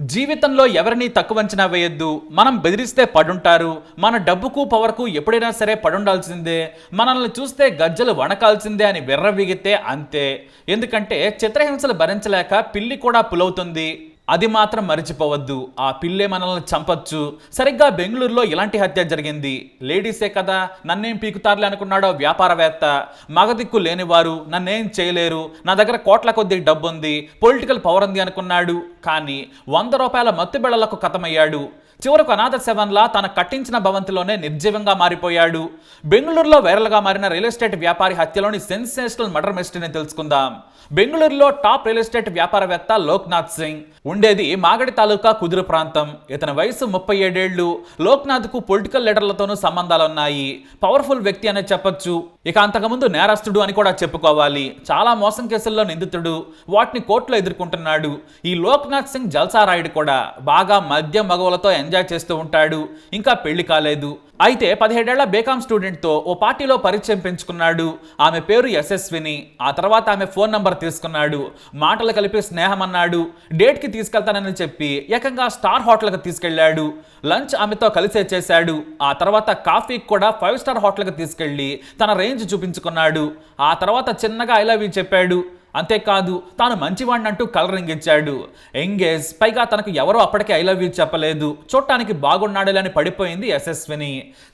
జీవితంలో ఎవరిని తక్కువ అంచనా వేయొద్దు. మనం బెదిరిస్తే పడుంటారు. మన డబ్బుకు పవర్కు ఎప్పుడైనా సరే పడుండాల్సిందే. మనల్ని చూస్తే గజ్జలు వణకాల్సిందే అని విర్రవీగితే అంతే. ఎందుకంటే చిత్రహింసలు భరించలేక పిల్లి కూడా పులవుతుంది. అది మాత్రం మరిచిపోవద్దు. ఆ పిల్లే మనల్ని చంపొచ్చు. సరిగ్గా బెంగళూరులో ఇలాంటి హత్య జరిగింది. లేడీసే కదా నన్నేం పీకుతారులే అనుకున్నాడో వ్యాపారవేత్త. మగదిక్కు లేనివారు నన్నేం చేయలేరు. నా దగ్గర కోట్ల కొద్ది డబ్బు ఉంది పొలిటికల్ పవర్ ఉంది అనుకున్నాడు. కానీ వంద రూపాయల మత్తుబిళ్ళలకు కథమయ్యాడు. చివరకు అనాథ శవంలా తన కట్టించిన భవంతిలోనే నిర్జీవంగా మారిపోయాడు. బెంగళూరులో వైరల్గా మారిన రియల్ ఎస్టేట్ వ్యాపారి హత్యలోని సెన్సేషనల్ మర్డర్ మిస్టరీని తెలుసుకుందాం. బెంగళూరులో టాప్ రియల్ ఎస్టేట్ వ్యాపారవేత్త లోక్నాథ్ సింగ్. ఉండేది మాగడి తాలూకా కుదురు ప్రాంతం. ఇతని వయసు ముప్పై ఏడేళ్ళు లోక్నాథ్కు పొలిటికల్ లీడర్లతోనూ సంబంధాలున్నాయి. పవర్ఫుల్ వ్యక్తి అనే చెప్పొచ్చు. ఇక అంతకుముందు నేరస్తుడు అని కూడా చెప్పుకోవాలి. చాలా మోసం కేసుల్లో నిందితుడు. వాటిని కోర్టులో ఎదుర్కొంటున్నాడు. ఈ లోక్నాథ్ సింగ్ జల్సారాయుడు కూడా. బాగా మద్యం మగవులతో ఎంజాయ్ చేస్తూ ఉంటాడు. ఇంకా పెళ్ళి కాలేదు. అయితే పదిహేడేళ్ళ బేకామ్ స్టూడెంట్తో ఓ పార్టీలో పరిచయం పెంచుకున్నాడు. ఆమె పేరు యశస్విని. ఆ తర్వాత ఆమె ఫోన్ నంబర్ తీసుకున్నాడు. మాటలు కలిపి స్నేహం అన్నాడు డేట్కి తీసుకెళ్తానని చెప్పి ఏకంగా స్టార్ హోటల్కి తీసుకెళ్ళాడు. లంచ్ ఆమెతో కలిసే చేశాడు. ఆ తర్వాత కాఫీకి కూడా ఫైవ్ స్టార్ హోటల్కి తీసుకెళ్ళి తన రేంజ్ చూపించుకున్నాడు. ఆ తర్వాత చిన్నగా ఐ లవ్ యూ చెప్పాడు. అంతేకాదు తాను మంచివాడిని అంటూ కలరింగ్ ఇచ్చాడు ఎంగేజ్ పైగా తనకు ఎవరో అప్పటికే ఐ లవ్ యూ చెప్పలేదు. చూడటానికి బాగున్నాడులే అని పడిపోయింది యశస్విని.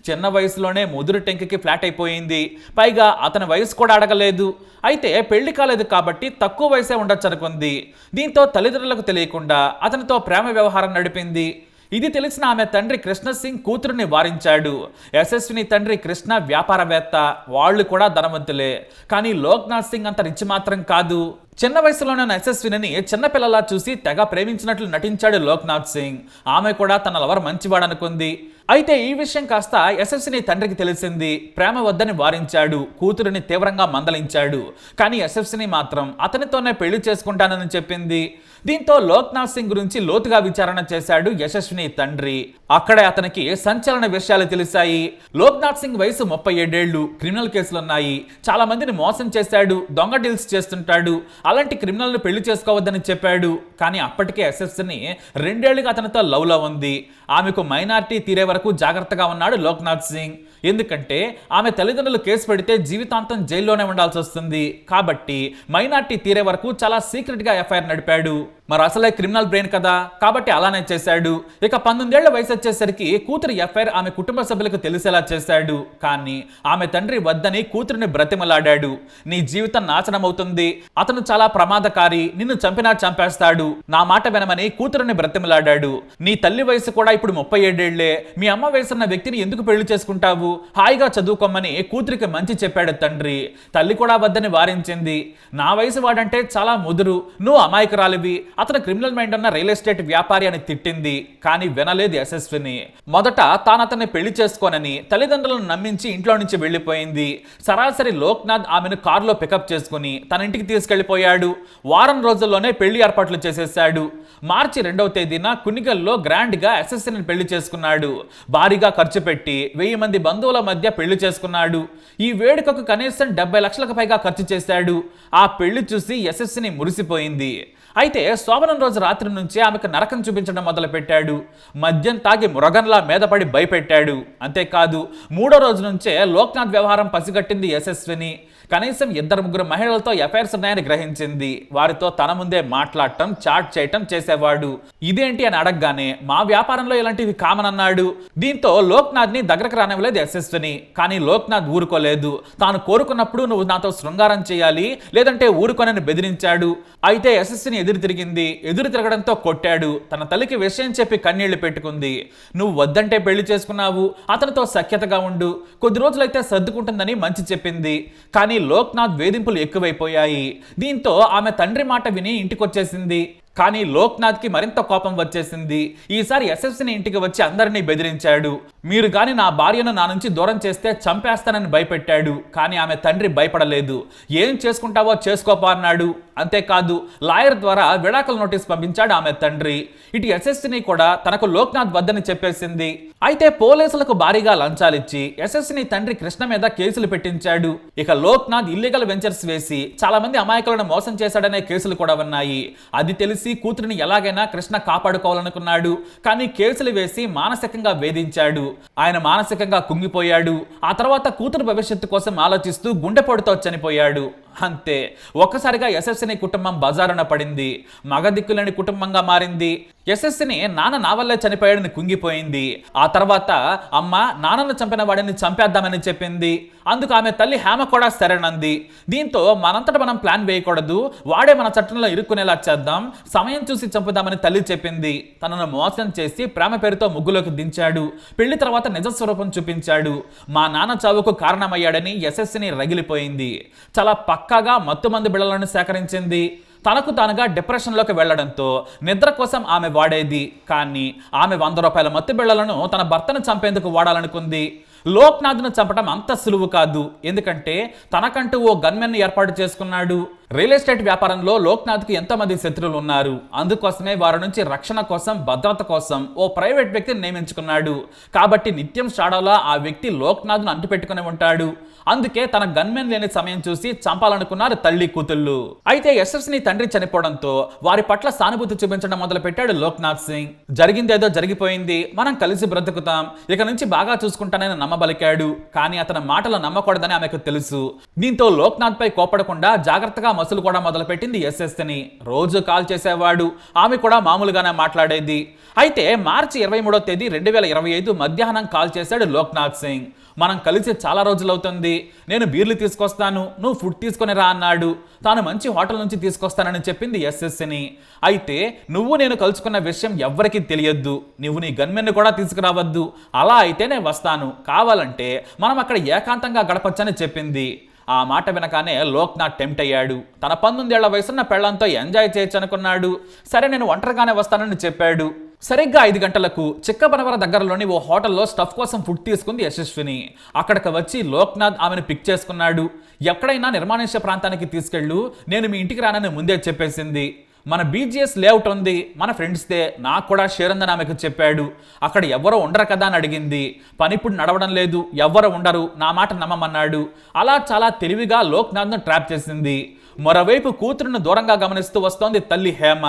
చిన్న వయసులోనే ముదురు టెంకికి ఫ్లాట్ అయిపోయింది. పైగా అతని వయసు కూడా అడగలేదు. అయితే పెళ్ళి కాలేదు కాబట్టి తక్కువ వయసే ఉండొచ్చు అనుకుంది దీంతో తల్లిదండ్రులకు తెలియకుండా అతనితో ప్రేమ వ్యవహారం నడిపింది. ఇది తెలిసిన ఆమె తండ్రి కృష్ణ సింగ్ కూతురుని వారించాడు. యశస్విని తండ్రి కృష్ణ వ్యాపారవేత్త వాళ్ళు కూడా ధనవంతులే. కానీ లోక్నాథ్ సింగ్ అంత రిచ్ మాత్రం కాదు. చిన్న వయసులోనే ఉన్న యశస్విని చిన్నపిల్లలా చూసి తెగ ప్రేమించినట్లు నటించాడు లోక్నాథ్ సింగ్. ఆమె కూడా తన లవర్ మంచివాడనుకుంది. అయితే ఈ విషయం కాస్త యశస్విని తండ్రికి తెలిసింది. ప్రేమ వద్దని వారించాడు. కూతురిని తీవ్రంగా మందలించాడు. కానీ యశస్విని మాత్రం అతనితోనే పెళ్ళి చేసుకుంటానని చెప్పింది. దీంతో లోక్నాథ్ సింగ్ గురించి లోతుగా విచారణ చేశాడు యశస్విని తండ్రి. అక్కడే అతనికి సంచలన విషయాలు తెలిసాయి. లోక్నాథ్ సింగ్ వయసు ముప్పై ఏడేళ్ళు క్రిమినల్ కేసులున్నాయి. చాలా మందిని మోసం చేశాడు. దొంగ డీల్స్ చేస్తుంటాడు. అలాంటి క్రిమినల్ని పెళ్ళి చేసుకోవద్దని చెప్పాడు. కానీ అప్పటికే యశస్విని రెండేళ్ళుగా అతనితో లవ్లో ఉంది. ఆమెకు మైనార్టీ తీరే వరకు జాగ్రత్తగా ఉన్నాడు లోక్నాథ్ సింగ్. ఎందుకంటే ఆమె తల్లిదండ్రులు కేసు పెడితే జీవితాంతం జైల్లోనే ఉండాల్సి వస్తుంది. కాబట్టి మైనార్టీ తీరే వరకు చాలా సీక్రెట్గా ఎఫ్ఐఆర్ నడిపాడు. మరి అసలే క్రిమినల్ బ్రెయిన్ కదా? కాబట్టి అలానే చేశాడు. ఇక పంతొమ్మిదేళ్ళ వయసు వచ్చేసరికి కూతురు ఎఫ్ఐఆర్ ఆమె కుటుంబ సభ్యులకు తెలిసేలా చేశాడు. కానీ ఆమె తండ్రి వద్దని కూతురిని బ్రతిమలాడాడు. నీ జీవితం నాశనం అవుతుంది. అతను చాలా ప్రమాదకారి. నిన్ను చంపినా చంపేస్తాడు. నా మాట వినమని కూతురుని బ్రతిమలాడాడు. నీ తల్లి వయసు కూడా ఇప్పుడు ముప్పై ఏడేళ్ళే. మీ అమ్మ వేసిన వ్యక్తిని ఎందుకు పెళ్ళి చేసుకుంటావు? హాయిగా చదువుకోమని కూతురికి మంచి చెప్పాడు తండ్రి. తల్లి కూడా వద్దని వారించింది. నా వయసు వాడంటే చాలా ముదురు. నువ్వు అమాయకురాలివి. అతను క్రిమినల్ మైండ్ ఉన్న రియల్ ఎస్టేట్ వ్యాపారి అని తిట్టింది. కానీ వినలేదు యశస్విని. మొదట తాను అతన్ని పెళ్ళి చేసుకోనని తల్లిదండ్రులను నమ్మించి ఇంట్లో నుంచి వెళ్ళిపోయింది. సరాసరి లోక్నాథ్ ఆమెను కారులో పికప్ చేసుకుని తన ఇంటికి తీసుకెళ్ళిపోయాడు వారం రోజుల్లోనే పెళ్ళి ఏర్పాట్లు చేసేశాడు. మార్చి రెండవ తేదీన కునిగల్లో గ్రాండ్గా పెళ్ళి చేసుకున్నాడు. భారీగా ఖర్చు పెట్టి వెయ్యి మంది బంధువుల మధ్య పెళ్ళి చేసుకున్నాడు. ఈ వేడుకకు కనీసం డెబ్బై లక్షలకు పైగా ఖర్చు చేశాడు. ఆ పెళ్ళి చూసి యశస్విని మురిసిపోయింది. అయితే శోభనం రోజు రాత్రి నుంచే ఆమెకు నరకం చూపించడం మొదలుపెట్టాడు. మద్యం తాగి మృగంలా మీదపడి భయపెట్టాడు. అంతేకాదు మూడో రోజు నుంచే లోక్నాథ్ వ్యవహారం పసిగట్టింది యశస్విని. కనీసం ఇద్దరు ముగ్గురు మహిళలతో ఎఫైర్స్ ఉన్నాయని గ్రహించింది. వారితో తన ముందే మాట్లాడటం చాట్ చేయటం చేసేవాడు. ఇదేంటి అని అడగగానే మా వ్యాపారంలో ఇలాంటివి కామన్ అన్నాడు. దీంతో లోక్నాథ్ని దగ్గరకు రానివ్వలేదు యశస్విని. కానీ లోక్నాథ్ ఊరుకోలేదు. తాను కోరుకున్నప్పుడు నువ్వు నాతో శృంగారం చేయాలి లేదంటే ఊరుకొనని బెదిరించాడు. అయితే యశస్విని ఎదురు తిరిగింది. ఎదురు తిరగడంతో కొట్టాడు. తన తల్లికి విషయం చెప్పి కన్నీళ్ళు పెట్టుకుంది. నువ్వు వద్దంటే పెళ్ళి చేసుకున్నావు. అతనితో సఖ్యతగా ఉండు. కొద్ది రోజులైతే సర్దుకుంటుందని మంచి చెప్పింది. కానీ లోక్నాథ్ వేధింపులు ఎక్కువైపోయాయి. దీంతో ఆమె తండ్రి మాట విని ఇంటికొచ్చేసింది. కానీ లోక్నాథ్కి మరింత కోపం వచ్చేసింది. ఈసారి యశస్విని ఇంటికి వచ్చి అందరినీ బెదిరించాడు. మీరు కానీ నా భార్యను నా నుంచి దూరం చేస్తే చంపేస్తానని భయపెట్టాడు కానీ ఆమె తండ్రి భయపడలేదు. ఏం చేసుకుంటావో చేసుకోపా అన్నాడు. అంతేకాదు లాయర్ ద్వారా విడాకుల నోటీస్ పంపించాడు ఆమె తండ్రి. ఇటు ఎస్ఎస్సిని కూడా తనకు లోక్నాథ్ వద్దని చెప్పేసింది. అయితే పోలీసులకు భారీగా లంచాలిచ్చి యశస్విని తండ్రి కృష్ణ మీద కేసులు పెట్టించాడు. ఇక లోక్నాథ్ ఇల్లీగల్ వెంచర్స్ వేసి చాలా మంది అమాయకులను మోసం చేశాడనే కేసులు కూడా ఉన్నాయి. అది తెలిసి కూతురిని ఎలాగైనా కృష్ణ కాపాడుకోవాలనుకున్నాడు కానీ కేసులు వేసి మానసికంగా వేధించాడు. ఆయన మానసికంగా కుంగిపోయాడు. ఆ తర్వాత కూతురు భవిష్యత్తు కోసం ఆలోచిస్తూ గుండెపోటుతో చనిపోయాడు. అంతే. ఒక్కసారిగా యశస్విని కుటుంబం బజారున పడింది. మగదిక్కులని కుటుంబంగా మారింది. యశస్విని నాన్న నా వల్లే చనిపోయాడని కుంగిపోయింది. ఆ తర్వాత అమ్మ నాన్నను చంపిన వాడిని చంపేద్దామని చెప్పింది. అందుకు ఆమె తల్లి హేమ కూడా సరేనంది. దీంతో మనంతట మనం ప్లాన్ వేయకూడదు. వాడే మన చట్టంలో ఇరుక్కునేలా చేద్దాం. సమయం చూసి చంపుదామని తల్లి చెప్పింది. తనను మోసం చేసి ప్రేమ పేరుతో ముగ్గులోకి దించాడు. పెళ్ళి తర్వాత నిజ స్వరూపం చూపించాడు. మా నాన్న చావుకు కారణమయ్యాడని యశస్విని రగిలిపోయింది. చాలా పక్క పక్కాగా మత్తుమందు బిళ్ళలను సేకరించింది. తనకు తానుగా డిప్రెషన్లోకి వెళ్ళడంతో నిద్ర కోసం ఆమె వాడేది. కానీ ఆమె వంద రూపాయల మత్తు బిళ్ళలను తన భర్తను చంపేందుకు వాడాలనుకుంది. లోక్నాథ్ను చంపడం అంత సులువు కాదు. ఎందుకంటే తనకంటూ ఓ గన్మెన్ను ఏర్పాటు చేసుకున్నాడు. రియల్ ఎస్టేట్ వ్యాపారంలో లోక్నాథ్కు ఎంతమంది శత్రువులు ఉన్నారు అందుకోసమే వారి నుంచి రక్షణ కోసం భద్రత కోసం ఓ ప్రైవేట్ వ్యక్తిని నియమించుకున్నాడు. కాబట్టి నిత్యం షాడోలా ఆ వ్యక్తి లోక్నాథ్ను అంటుపెట్టుకుని ఉంటాడు. అందుకే తన గన్మెన్ లేని సమయం చూసి చంపాలనుకున్నారు తల్లి కూతుళ్ళు. అయితే యశస్ని తండ్రి చనిపోవడంతో వారి పట్ల సానుభూతి చూపించడం మొదలు పెట్టాడు లోక్నాథ్ సింగ్. జరిగిందేదో జరిగిపోయింది. మనం కలిసి బ్రతుకుతాం. ఇక నుంచి బాగా చూసుకుంటానని నమ్మబలికాడు. కానీ అతని మాటలు నమ్మకూడదని ఆమెకు తెలుసు. దీంతో లోక్నాథ్ పై కోపడకుండా జాగ్రత్తగా మసులు కూడా మొదలుపెట్టింది ఎస్ఎస్ని. రోజు కాల్ చేసేవాడు. ఆమె కూడా మామూలుగానే మాట్లాడేది. అయితే మార్చి ఇరవై మూడో తేదీ రెండు వేల ఇరవై ఐదు మధ్యాహ్నం కాల్ చేశాడు లోక్నాథ్ సింగ్. మనం కలిసి చాలా రోజులవుతుంది. నేను బీర్లు తీసుకొస్తాను. నువ్వు ఫుడ్ తీసుకొని రా అన్నాడు. తాను మంచి హోటల్ నుంచి తీసుకొస్తానని చెప్పింది ఎస్ఎస్ని. అయితే నువ్వు నేను కలుసుకున్న విషయం ఎవ్వరికీ తెలియద్దు. నువ్వు నీ గన్మెన్ను కూడా తీసుకురావద్దు. అలా అయితే నేను వస్తాను. కావాలంటే మనం అక్కడ ఏకాంతంగా గడపచ్చని చెప్పింది. ఆ మాట వినగానే లోక్నాథ్ టెంప్ట్ అయ్యాడు. తన పంతొమ్మిదేళ్ళ వయసున్న పెళ్ళంతో ఎంజాయ్ చేయొచ్చు అనుకున్నాడు సరే నేను ఒంటరిగానే వస్తానని చెప్పాడు. సరిగ్గా ఐదు గంటలకు చిక్కబనవర దగ్గరలోని ఓ హోటల్లో స్టఫ్ కోసం ఫుడ్ తీసుకుంది యశస్విని. అక్కడికి వచ్చి లోక్నాథ్ ఆమెను పిక్ చేసుకున్నాడు. ఎక్కడైనా నిర్మానుష్య ప్రాంతానికి తీసుకెళ్ళు నేను మీ ఇంటికి రానని ముందే చెప్పేసింది. మన బీజిఎస్ లేఅవుట్ ఉంది మన ఫ్రెండ్స్దే నాకు కూడా షేర్ ఉందని ఆమెకు చెప్పాడు అక్కడ ఎవరో ఉండరు కదా అని అడిగింది. పని ఇప్పుడు నడవడం లేదు ఎవరు ఉండరు నా మాట నమ్మమన్నాడు. అలా చాలా తెలివిగా లోక్నాథ్ను ట్రాప్ చేసింది. మరోవైపు కూతురును దూరంగా గమనిస్తూ వస్తోంది తల్లి హేమ.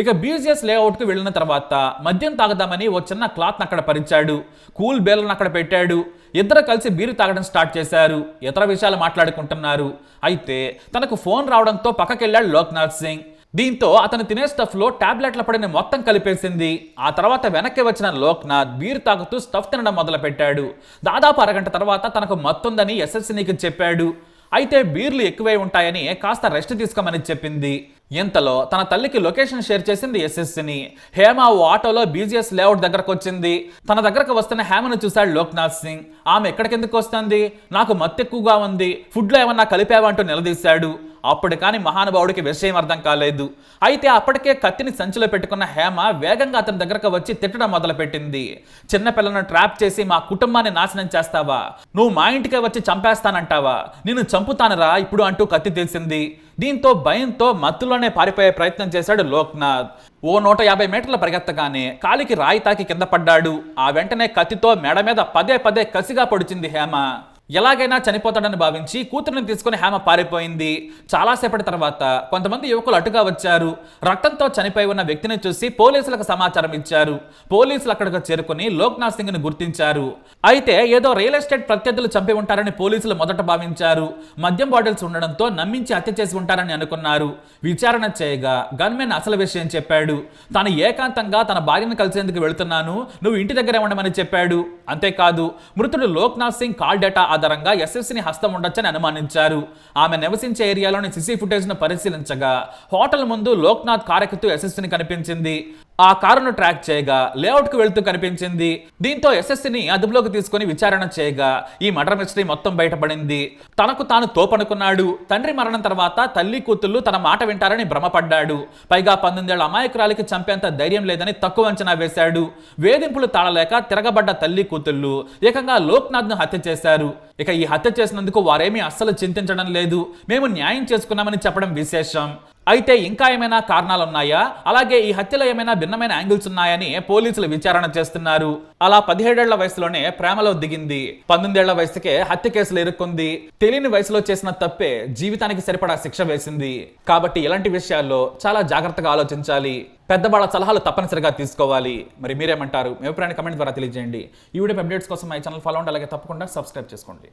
ఇక బీజిఎస్ లేఅవుట్కి వెళ్ళిన తర్వాత మద్యం తాగదామని ఓ చిన్న క్లాత్ని అక్కడ పరిచాడు కూల్ బేలను అక్కడ పెట్టాడు ఇద్దరు కలిసి బీరు తాగడం స్టార్ట్ చేశారు ఇతర విషయాలు మాట్లాడుకుంటున్నారు. అయితే తనకు ఫోన్ రావడంతో పక్కకెళ్ళాడు లోక్నాథ్ సింగ్. దీంతో అతను తినే స్టఫ్లో టాబ్లెట్ల పడిన మొత్తం కలిపేసింది. ఆ తర్వాత వెనక్కి వచ్చిన లోక్నాథ్ బీర్ తాగుతూ స్టఫ్ తినడం మొదలుపెట్టాడు. దాదాపు అరగంట తర్వాత తనకు మత్తుందని ఎస్ఎస్సీకి చెప్పాడు. అయితే బీర్లు ఎక్కువై ఉంటాయని కాస్త రెస్ట్ తీసుకోమని చెప్పింది. ఇంతలో తన తల్లికి లొకేషన్ షేర్ చేసింది ఎస్ఎస్సిని. హేమ ఓ ఆటోలో బీజీఎస్ లేఅవుట్ దగ్గరకు వచ్చింది. తన దగ్గరకు వస్తున్న హేమను చూశాడు లోక్నాథ్ సింగ్. ఆమె ఎక్కడికెందుకు వస్తుంది? నాకు మత్తు ఎక్కువగా ఉంది. ఫుడ్లో ఏమన్నా కలిపావంటూ నిలదీశాడు. అప్పుడు కానీ మహానుభావుడికి విషయం అర్థం కాలేదు. అయితే అప్పటికే కత్తిని సంచిలో పెట్టుకున్న హేమ వేగంగా అతని దగ్గరకు వచ్చి తిట్టడం మొదలుపెట్టింది. చిన్నపిల్లను ట్రాప్ చేసి మా కుటుంబాన్ని నాశనం చేస్తావా? నువ్వు మా ఇంటికే వచ్చి చంపేస్తానంటావా? నిన్ను చంపుతానరా ఇప్పుడు అంటూ కత్తి తెలిసింది దీంతో భయంతో మత్తులోనే పారిపోయే ప్రయత్నం చేశాడు లోక్నాథ్. ఓ నూట యాభై మీటర్ల పరిగెత్తగానే కాలికి రాయి తాకి కింద పడ్డాడు. ఆ వెంటనే కత్తితో మెడ మీద పదే పదే కసిగా పొడిచింది హేమ. ఎలాగైనా చనిపోతాడని భావించి కూతురుని తీసుకుని హేమ పారిపోయింది. చాలాసేపటి తర్వాత కొంతమంది యువకులు అటుగా వచ్చారు. రక్తంతో చనిపోయి ఉన్న వ్యక్తిని చూసి పోలీసులకు సమాచారం ఇచ్చారు. పోలీసులు అక్కడికి చేరుకుని లోక్నాథ్ సింగ్ని గుర్తించారు. అయితే ఏదో రియల్ ఎస్టేట్ ప్రత్యర్థులు చంపి ఉంటారని పోలీసులు మొదట భావించారు. మద్యం బాటిల్స్ ఉండడంతో నమ్మించి హత్య చేసి ఉంటారని అనుకున్నారు. విచారణ చేయగా గన్మెన్ అసలు విషయం చెప్పాడు. తాను ఏకాంతంగా తన భార్యను కలిసేందుకు వెళుతున్నాను. నువ్వు ఇంటి దగ్గరే ఉండమని చెప్పాడు. అంతేకాదు మృతుడు లోక్నాథ్ సింగ్ కాల్ డేటా ఆధారంగా ఎస్ఎస్సిని హస్తం ఉండొచ్చని అనుమానించారు. ఆమె నివసించే ఏరియాలోని సిసి ఫుటేజ్ను పరిశీలించగా హోటల్ ముందు లోక్నాథ్ కారెక్కుతూ ఎస్ఎస్సిని కనిపించింది. ఆ కారును ట్రాక్ చేయగా లేఅవుట్కు వెళ్తూ కనిపించింది. దీంతో ఎస్ఎస్సిని అదుపులోకి తీసుకుని విచారణ చేయగా ఈ మర్డర్ మిస్టరీ మొత్తం బయటపడింది. తనకు తాను తోపనుకున్నాడు. తండ్రి మరణం తర్వాత తల్లి కూతుళ్ళు తన మాట వింటారని భ్రమపడ్డాడు. పైగా పంతొమ్మిదేళ్ళ అమాయకురాలికి చంపేంత ధైర్యం లేదని తక్కువ అంచనా వేశాడు. వేధింపులు తాళలేక తిరగబడ్డ తల్లి కూతుళ్ళు ఏకంగా లోక్నాథ్ను హత్య చేశారు. ఇక ఈ హత్య చేసినందుకు వారేమీ అస్సలు చింతించడం లేదు. మేము న్యాయం చేసుకున్నామని చెప్పడం విశేషం. అయితే ఇంకా ఏమైనా కారణాలు ఉన్నాయా అలాగే ఈ హత్యలో ఏమైనా భిన్నమైన యాంగిల్స్ ఉన్నాయని పోలీసులు విచారణ చేస్తున్నారు. అలా పదిహేడేళ్ళ వయసులోనే ప్రేమలో దిగింది. పంతొమ్మిదేళ్ళ వయసుకే హత్య కేసులు ఇరుక్కుంది తెలియని వయసులో చేసిన తప్పే జీవితానికి సరిపడా శిక్ష వేసింది. కాబట్టి ఇలాంటి విషయాల్లో చాలా జాగ్రత్తగా ఆలోచించాలి. పెద్దవాళ్ళ సలహాలు తప్పనిసరిగా తీసుకోవాలి. మరి మీరేమంటారు? మీ అభిప్రాయాన్ని కమెంట్ ద్వారా తెలియజేయండి. ఈ వీడియో అప్డేట్స్ కోసం మా ఛానల్ ఫాలో అండి అలాగే తప్పకుండా సబ్స్క్రైబ్ చేసుకోండి.